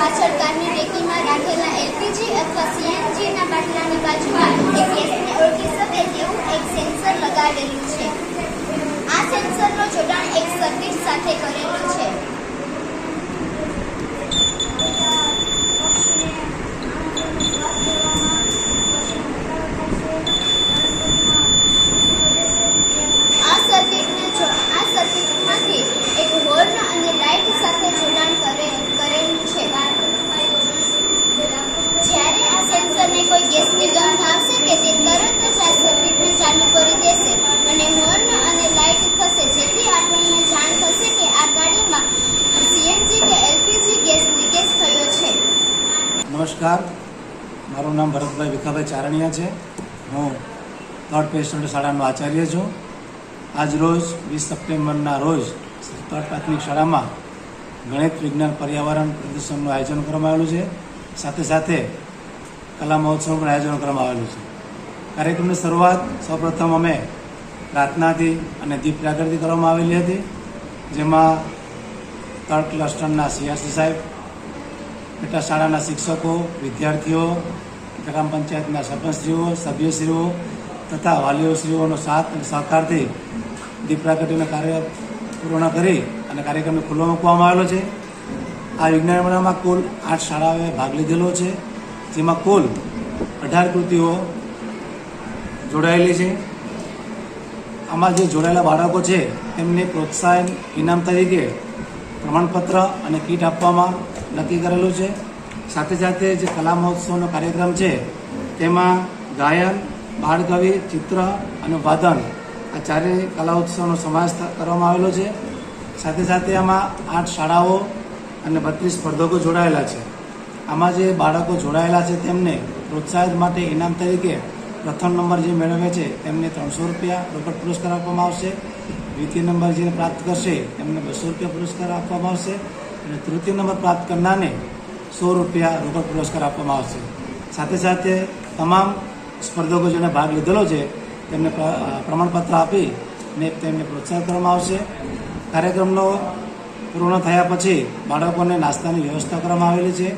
પાછળ કારની ડેકીમાં રાખેલા એલપીજી અથવા સીએનજીના બાટલાની બાજુમાં એક ગેસને ઓળખી શકે તેવું એક સેન્સર લગાડેલું છે. આ સેન્સરનો જોડાણ એક સર્કિટ સાથે કરેલું છે આ સર્કિટને જો આ સર્કિટમાંથી એક હોર્ન અને લાઇટ સાથે જોડાણ કરે કરેલું છે જ્યારે આ સેન્સરને કોઈ ગેસની ગંધ આવશે કે તે તરત જ આ સર્કિટને ચાલુ કરી દેશે અને હોર્ન અને લાઇટ થશે જેથી આપણને જાણ થશે કે આ ગાડીમાં સીએનજી કે એલપીજી ગેસ લીકેજ થયો છે નમસ્કાર. મારું નામ ભરતભાઈ ભીખાભાઈ ચારણિયા છે. હું થર્ડ પેસ્ટન્ટ શાળાનો આચાર્ય છું. આજ રોજ વીસ સપ્ટેમ્બરના રોજ થર્ડ પ્રાથમિક શાળામાં ગણિત, વિજ્ઞાન, પર્યાવરણ પ્રદર્શનનું આયોજન કરવામાં આવેલું છે. સાથે સાથે કલા મહોત્સવનું આયોજન કરવામાં આવેલું છે. કાર્યક્રમની શરૂઆત સૌપ્રથમ અમે પ્રાર્થનાથી અને દીપ પ્રાગરથી કરવામાં આવેલી હતી. જેમાં થર્ડ ક્લસ્ટરના સીઆરસી સાહેબ પેટા શાળાના શિક્ષકો, વિદ્યાર્થીઓ, ગ્રામ પંચાયતના સરપંચશ્રીઓ સભ્યશ્રીઓ તથા વાલીઓશ્રીઓનો સાથ અને સહકારથી દીપ પ્રાગટ્યનું કાર્ય પૂર્ણ કરી અને કાર્યક્રમને ખુલ્લો મૂકવામાં આવેલો છે. આ વિજ્ઞાન મેળામાં કુલ આઠ શાળાઓએ ભાગ લીધેલો છે, જેમાં કુલ અઢાર કૃતિઓ જોડાયેલી છે. આમાં જે જોડાયેલા બાળકો છે, તેમને પ્રોત્સાહન ઇનામ તરીકે પ્રમાણપત્ર અને કીટ આપવામાં નક્કી કરેલું છે. સાથે સાથે જે કલા મહોત્સવનો કાર્યક્રમ છે, તેમાં ગાયન, બાળકવિ, ચિત્ર અને વાદન આ ચારેય કલા ઉત્સવનો સમાવેશ કરવામાં આવેલો છે. સાથે સાથે આમાં આઠ શાળાઓ અને બત્રીસ સ્પર્ધકો જોડાયેલા છે. આમાં જે બાળકો જોડાયેલા છે તેમને પ્રોત્સાહિત માટે ઇનામ તરીકે પ્રથમ નંબર જે મેળવે છે તેમને ત્રણસો રૂપિયા રોકડ પુરસ્કાર આપવામાં આવશે. દ્વિતીય નંબર જેને પ્રાપ્ત કરશે તેમને બસો રૂપિયા પુરસ્કાર આપવામાં આવશે અને તૃતીય નંબર પ્રાપ્ત કરનારને સો રૂપિયા રોકડ પુરસ્કાર આપવામાં આવશે. સાથે સાથે તમામ સ્પર્ધકો જેને ભાગ લીધેલો છે, તેમને પ્રમાણપત્ર આપી ને તેમને પ્રોત્સાહિત કરવામાં આવશે. કાર્યક્રમનો પૂર્ણ થયા પછી બાળકોને નાસ્તાની વ્યવસ્થા કરવામાં આવેલી છે.